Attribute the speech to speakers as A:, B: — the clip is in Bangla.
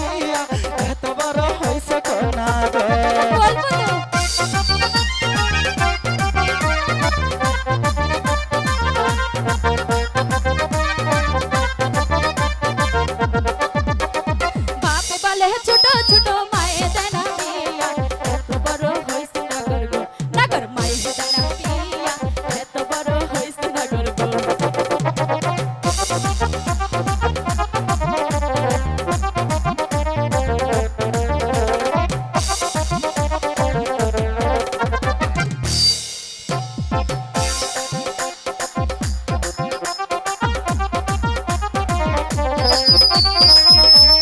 A: হইয়াছে এত বড়
B: Thank you.